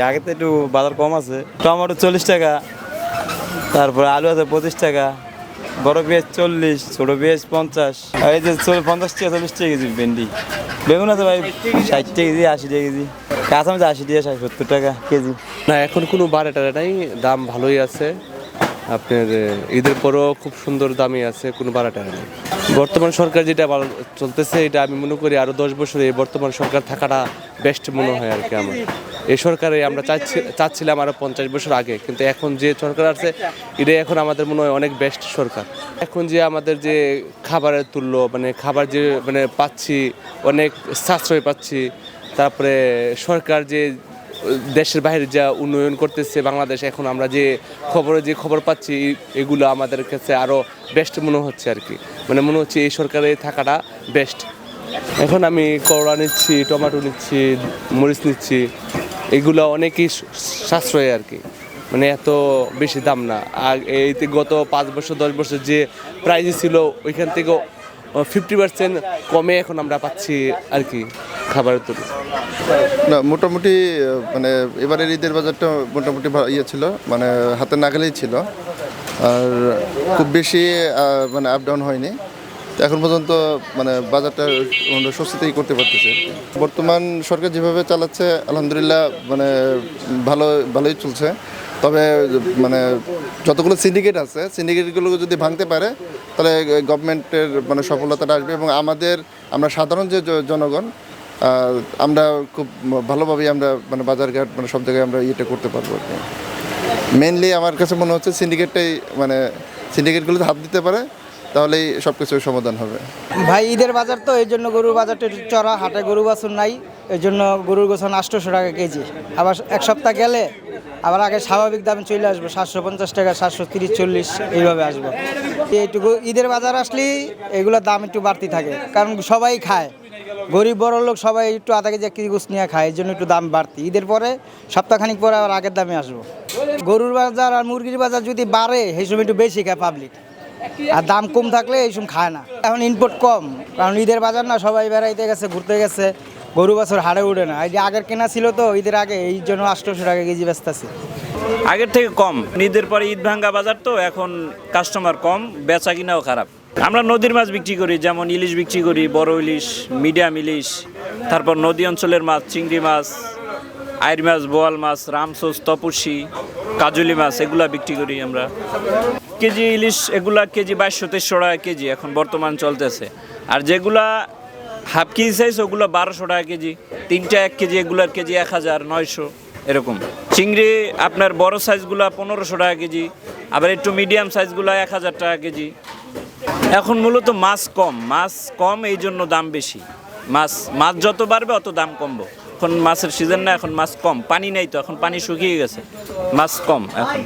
আগে তো একটু বাজার কম আছে, টমেটো চল্লিশ টাকা, তারপরে আলু আছে পঁচিশ টাকা, বড় পেঁয়াজ চল্লিশ, ছোট পেঁয়াজ পঞ্চাশ এই যে পঞ্চাশ টাকা, চল্লিশ টাকা কেজি ভেন্ডি। বেগুন আছে ভাই, ষাট টাকা কেজি, আশি টাকা কেজি। কাঁচামরিচ আশি টাকা, ষাট সত্তর টাকা কেজি। না, এখন কোনো বারে টারে নাই, দাম ভালোই আছে। আপনার ঈদের পরও খুব সুন্দর দামই আছে, কোনো বাড়া টাকা নেই। বর্তমান সরকার যেটা চলতেছে, এটা আমি মনে করি আরও দশ বছরে বর্তমান সরকার থাকাটা বেস্ট মনে হয় আর কি আমার। এই সরকারে আমরা চাচ্ছি, চাচ্ছিলাম আরও পঞ্চাশ বছর আগে, কিন্তু এখন যে সরকার আছে এটাই এখন আমাদের মনে হয় অনেক বেস্ট সরকার। এখন যে আমাদের যে খাবারের তুল্য মানে খাবার যে মানে পাচ্ছি, অনেক সাশ্রয় পাচ্ছি, তারপরে সরকার যে দেশের বাইরে যা উন্নয়ন করতেছে বাংলাদেশ, এখন আমরা যে খবরে যে খবর পাচ্ছি এগুলো আমাদের কাছে আরও বেস্ট মনে হচ্ছে আর কি। মানে মনে হচ্ছে এই সরকারে থাকাটা বেস্ট এখন আমি করলা নিচ্ছি, টমেটো নিচ্ছি, মরিচ নিচ্ছি এগুলো অনেকই সাশ্রয় আর কি। মানে এত বেশি দাম না। আর এইতে গত পাঁচ বছর, দশ বছর যে প্রাইজ ছিল, ওইখান থেকে ফিফটি পার্সেন্ট কমে এখন আমরা পাচ্ছি আর কি খাবারের তুলে না, মোটামুটি মানে এবারের ঈদের বাজারটা মোটামুটি ইয়ে ছিল মানে হাতে নাগালেই ছিল। আর খুব বেশি মানে আপ ডাউন হয়নি। এখন পর্যন্ত মানে বাজারটা স্বস্তিতেই করতে পারতেছে। বর্তমান সরকার যেভাবে চালাচ্ছে, আলহামদুলিল্লাহ মানে ভালো, ভালোই চলছে। তবে মানে যতগুলো সিন্ডিকেট আছে সিন্ডিকেটগুলো যদি ভাঙতে পারে, তাহলে গভর্নমেন্টের মানে সফলতাটা আসবে এবং আমাদের, আমরা সাধারণ যে জনগণ আমরা খুব ভালোভাবেই আমরা মানে বাজারঘাট মানে সব জায়গায় আমরা ইয়েটা করতে পারব আর কি। মেনলি আমার কাছে মনে হচ্ছে সিন্ডিকেটটাই মানে সিন্ডিকেটগুলোতে হাত দিতে পারে তাহলেই সব কিছুর সমাধান হবে। ভাই, ঈদের বাজার তো, এই জন্য গরুর বাজারটা একটু চড়া, হাটে গরু বাছুর নাই, এই জন্য গরুর গোছান আটশোশো টাকা কেজি। আবার এক সপ্তাহ গেলে আবার আগে স্বাভাবিক দামে চলে আসব, সাতশো পঞ্চাশ টাকা, সাতশো তিরিশ, চল্লিশ, এইভাবে আসব। এইটুকু, ঈদের বাজার আসলেই এগুলোর দাম একটু বাড়তি থাকে, কারণ সবাই খায়। গরিব, বড় লোক সবাই একটু আধা কেজি, এক কেজি গোস নিয়ে খায়, এই জন্য একটু দাম বাড়তি। ঈদের পরে, সপ্তাহখানিক পরে আবার আগের দামে আসব। গরুর বাজার আর মুরগির বাজার যদি বাড়ে, সেই সময় একটু বেশি খায় পাবলিক আর দাম কম থাকলে এই সময় খায় না। এখন ইনপুট কম, কারণ ঈদের বাজার না সবাই বেড়াইতে গেছে, ঘুরতে গেছে, গরু বছর হাড়ে উঠে না। এই যে আগের কেনা ছিল তো, ঈদের আগে, এই জন্য আটশোশো টাকা কেজি ব্যস্ত আগের থেকে কম, ঈদের পরে ঈদ ভাঙ্গা বাজার তো, এখন কাস্টমার কম, বেচা কিনাও খারাপ। আমরা নদীর মাছ বিক্রি করি, যেমন ইলিশ বিক্রি করি, বড় ইলিশ, মিডিয়াম ইলিশ, তারপর নদী অঞ্চলের মাছ, চিংড়ি মাছ আইর মাছ, বোয়াল মাছ, রামসোস তপসি কাজুলি মাছ, এগুলা বিক্রি করি আমরা। কেজি ইলিশ, এগুলা কেজি বাইশশো, তেইশশো টাকা কেজি এখন বর্তমান চলতেছে। আর যেগুলা হাফ কেজি সাইজ ওগুলো বারোশো টাকা কেজি। তিনটা এক কেজি, এগুলার কেজি এক হাজার নয়শো, এরকম। চিংড়ি আপনার বড় সাইজগুলো পনেরোশো টাকা কেজি, আবার একটু মিডিয়াম সাইজগুলো এক হাজার টাকা কেজি। এখন মূলত মাছ কম মাছ কম এই জন্য দাম বেশি। মাছ মাছ যত বাড়বে অত দাম কমবো। এখন মাছের সিজন না, এখন মাছ কম। পানি নেই তো, এখন পানি শুকিয়ে গেছে। মাছ কম এখন।